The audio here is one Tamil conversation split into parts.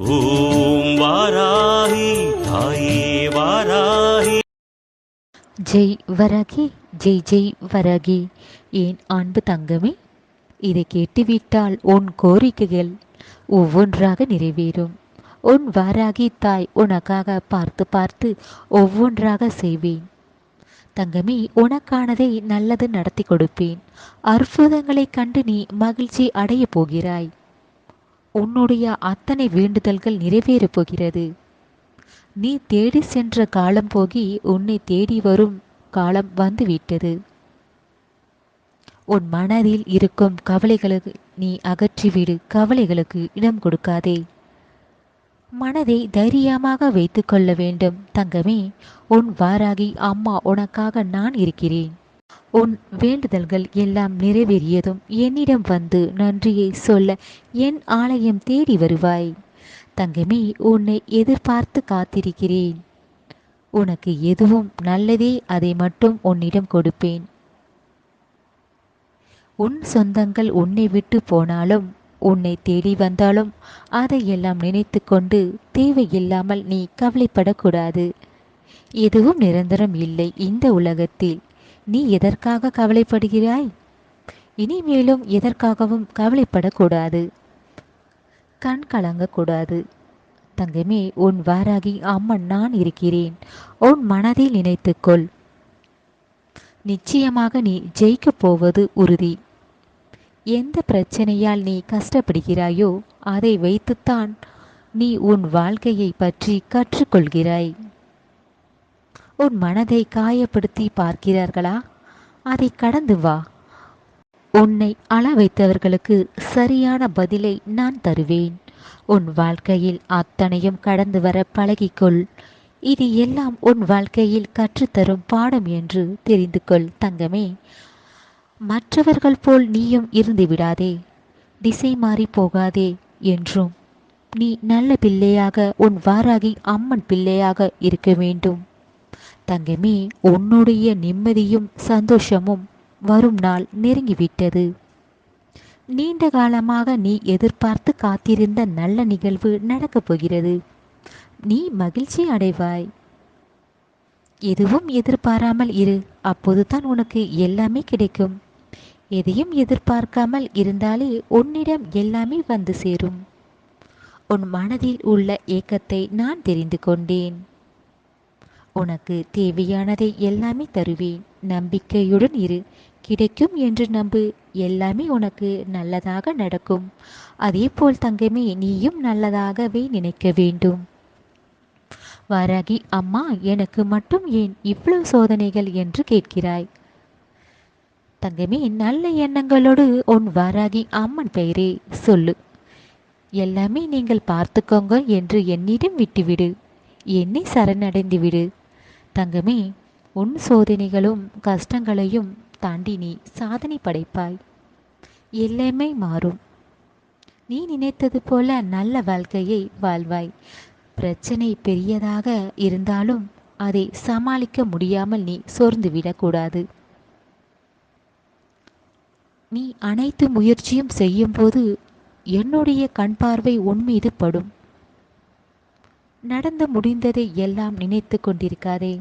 ஓம் வாராகி தாயே வாராகி. ஜெய் வரகி ஜெய் ஜெய் வரகி. ஏன் அன்பு தங்கமே இதை கேட்டுவிட்டால் உன் கோரிக்கைகள் ஒவ்வொன்றாக நிறைவேறும். உன் வாராகி தாய் உனக்காக பார்த்து பார்த்து ஒவ்வொன்றாக செய்வேன். தங்கமே உனக்கானதை நல்லது நடத்தி கொடுப்பேன். அற்புதங்களைக் கண்டு நீ மகிழ்ச்சி அடையப் போகிறாய். உன்னுடைய அத்தனை வேண்டுதல்கள் நிறைவேறப் போகிறது நீ தேடி சென்ற காலம் போகி உன்னை தேடி வரும் காலம் வந்துவிட்டது. உன் மனதில் இருக்கும் கவலைகளுக்கு நீ அகற்றிவிடு கவலைகளுக்கு இடம் கொடுக்காதே. மனதை தைரியமாக வைத்துக்கொள்ள வேண்டும். தங்கமே உன் வாராகி அம்மா உனக்காக நான் இருக்கிறேன். உன் வேண்டுதல்கள் எல்லாம் நிறைவேறியதும் என்னிடம் வந்து நன்றியை சொல்ல என் ஆலயம் தேடி வருவாய். தங்கமே உன்னை எதிர்பார்த்து காத்திருக்கிறேன். உனக்கு எதுவும் நல்லதே அதை மட்டும் உன்னிடம் கொடுப்பேன். உன் சொந்தங்கள் உன்னை விட்டு போனாலும் உன்னை தேடி வந்தாலும் அதையெல்லாம் நினைத்து கொண்டு தேவையில்லாமல் நீ கவலைப்படக்கூடாது. எதுவும் நிரந்தரம் இல்லை இந்த உலகத்தில். நீ எதற்காக கவலைப்படுகிறாய்? இனிமேலும் எதற்காகவும் கவலைப்படக்கூடாது. கண் கலங்கக்கூடாது. தங்கமே உன் வாராகி அம்மன் நான் இருக்கிறேன். உன் மனதில் நினைத்துக்கொள். நிச்சயமாக நீ ஜெயிக்கப் போவது உறுதி. எந்த பிரச்சனையால் நீ கஷ்டப்படுகிறாயோ அதை வைத்துத்தான் நீ உன் வாழ்க்கையை பற்றி கற்றுக்கொள்கிறாய். உன் மனதை காயப்படுத்தி பார்க்கிறார்களா? அதை கடந்து வா. உன்னை அள வைத்தவர்களுக்கு சரியான பதிலை நான் தருவேன். உன் வாழ்க்கையில் அத்தனையும் கடந்து வர பழகிக்கொள். இது எல்லாம் உன் வாழ்க்கையில் கற்றுத்தரும் பாடம் என்று தெரிந்து கொள் தங்கமே. மற்றவர்கள் போல் நீயும் இருந்து விடாதே. திசை மாறி போகாதே என்றும். நீ நல்ல பிள்ளையாக உன் வாராகி அம்மன் பிள்ளையாக இருக்க வேண்டும். தங்கமே உன்னுடைய நிம்மதியும் சந்தோஷமும் வரும் நாள் நெருங்கிவிட்டது. நீண்ட காலமாக நீ எதிர்பார்த்து காத்திருந்த நல்ல நிகழ்வு நடக்கப் போகிறது. நீ மகிழ்ச்சி அடைவாய். எதுவும் எதிர்பாராமல் இரு அப்போதுதான் உனக்கு எல்லாமே கிடைக்கும். எதையும் எதிர்பார்க்காமல் இருந்தாலே உன்னிடம் எல்லாமே வந்து சேரும். உன் மனதில் உள்ள ஏக்கத்தை நான் தெரிந்து கொண்டேன். உனக்கு தேவையானதை எல்லாமே தருவேன். நம்பிக்கையுடன் இரு. கிடைக்கும் என்று நம்பு. எல்லாமே உனக்கு நல்லதாக நடக்கும். அதேபோல் தங்கமே நீயும் நல்லதாகவே நினைக்க வேண்டும். வாராகி அம்மா எனக்கு மட்டும் ஏன் இவ்வளவு சோதனைகள் என்று கேட்கிறாய்? தங்கமே நல்ல எண்ணங்களோடு உன் வாராகி அம்மன் பெயரே சொல்லு. எல்லாமே நீங்கள் பார்த்துக்கோங்க என்று என்னிடம் விட்டுவிடு. என்னை சரணடைந்து விடு. தங்கமே உன் சோதனைகளும் கஷ்டங்களையும் தாண்டி நீ சாதனை படைப்பாய். எல்லாமே மாறும். நீ நினைத்தது போல நல்ல வாழ்க்கையை வாழ்வாய். பிரச்சனை பெரியதாக இருந்தாலும் அதை சமாளிக்க முடியாமல் நீ சோர்ந்து விடக்கூடாது. நீ அனைத்து முயற்சியும் செய்யும்போது என்னுடைய கண் பார்வை உன் மீது படும். நடந்து முடிந்ததை எல்லாம் நினைத்து கொண்டிருக்காதே.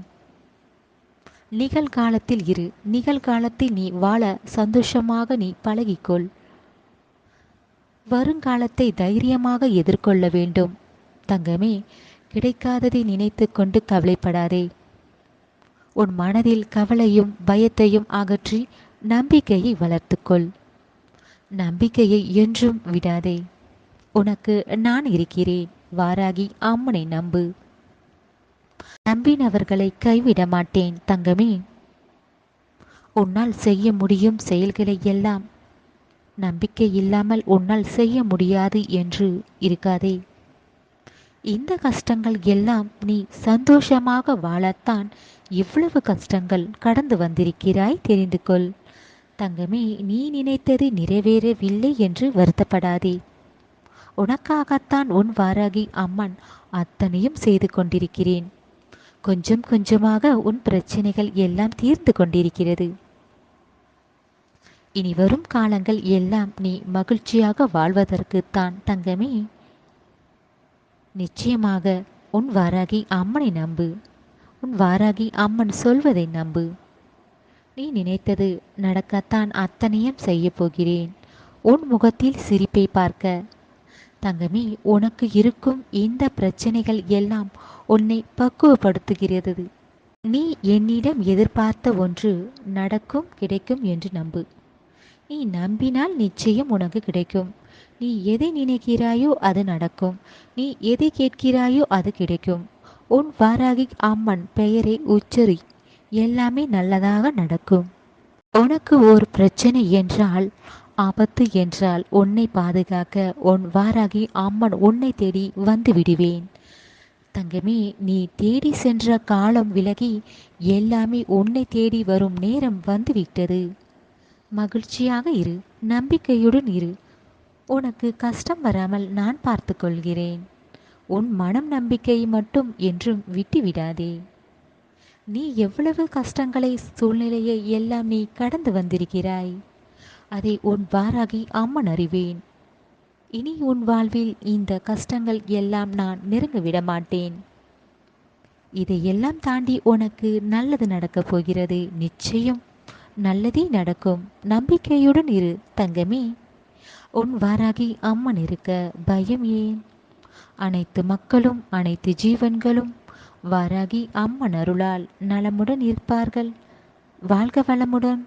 நிகழ்காலத்தில் இரு. நிகழ்காலத்தில் நீ வாழ சந்தோஷமாக நீ பழகிக்கொள். வருங்காலத்தை தைரியமாக எதிர்கொள்ள வேண்டும். தங்கமே கிடைக்காததை நினைத்து கொண்டு கவலைப்படாதே. உன் மனதில் கவலையும் பயத்தையும் அகற்றி நம்பிக்கையை வளர்த்துக்கொள். நம்பிக்கையை என்றும் விடாதே. உனக்கு நான் இருக்கிறேன். வாராகி அம்மனை நம்பு. நம்பினவர்களை கைவிட மாட்டேன் தங்கமே. உன்னால் செய்ய முடியும் செயல்களை எல்லாம். நம்பிக்கை இல்லாமல் உன்னால் செய்ய முடியாது என்று இருக்காதே. இந்த கஷ்டங்கள் எல்லாம் நீ சந்தோஷமாக வாழத்தான் இவ்வளவு கஷ்டங்கள் கடந்து வந்திருக்கிறாய் தெரிந்து கொள். தங்கமே நீ நினைத்தது நிறைவேறவில்லை என்று வருத்தப்படாதே. உனக்காகத்தான் உன் வாராகி அம்மன் அத்தனையும் செய்து கொண்டிருக்கிறேன். கொஞ்சம் கொஞ்சமாக உன் பிரச்சனைகள் எல்லாம் தீர்ந்து கொண்டிருக்கிறது. இனி வரும் காலங்கள் எல்லாம் நீ மகிழ்ச்சியாக வாழ்வதற்குத்தான் தங்கமே. நிச்சயமாக உன் வாராகி அம்மனை நம்பு. உன் வாராகி அம்மன் சொல்வதை நம்பு. நீ நினைத்தது நடக்கத்தான் அத்தனையும் செய்ய போகிறேன். உன் முகத்தில் சிரிப்பை பார்க்க தங்கமே உனக்கு இருக்கும் இந்த பிரச்சனைகள் எல்லாம் உன்னை பக்குவப்படுத்துகிறது நீ என்னிடம் எதிர்பார்த்த ஒன்று நடக்கும் கிடைக்கும் என்று நம்பு. நீ நம்பினால் நிச்சயம் உனக்கு கிடைக்கும். நீ எதை நினைக்கிறாயோ அது நடக்கும். நீ எதை கேட்கிறாயோ அது கிடைக்கும். உன் வாராகி அம்மன் பெயரை உச்சரி எல்லாமே நல்லதாக நடக்கும். உனக்கு ஒரு பிரச்சனை என்றால் ஆபத்து என்றால் உன்னை பாதுகாக்க உன் வாராகி அம்மன் உன்னை தேடி வந்து விடுவேன். தங்கமே நீ தேடி சென்ற காலம் விலகி எல்லாமே உன்னை தேடி வரும் நேரம் வந்துவிட்டது மகிழ்ச்சியாக இரு நம்பிக்கையுடன் இரு. உனக்கு கஷ்டம் வராமல் நான் பார்த்து கொள்கிறேன். உன் மனம் நம்பிக்கை மட்டும் என்றும் விட்டுவிடாதே. நீ எவ்வளவு கஷ்டங்களை சூழ்நிலையை எல்லாம் நீ கடந்து வந்திருக்கிறாய்? அதை உன் வாராகி அம்மன் அறிவேன். இனி உன் வாழ்வில் இந்த கஷ்டங்கள் எல்லாம் நான் நெருங்க விட மாட்டேன். இதையெல்லாம் தாண்டி உனக்கு நல்லது நடக்கப் போகிறது. நிச்சயம் நல்லதே நடக்கும். நம்பிக்கையுடன் இரு தங்கமே. உன் வாராகி அம்மன் இருக்க பயம் ஏன்? அனைத்து மக்களும் அனைத்து ஜீவன்களும் வாராகி அம்மன் அருளால் நலமுடன் இருப்பார்கள். வாழ்க வளமுடன்.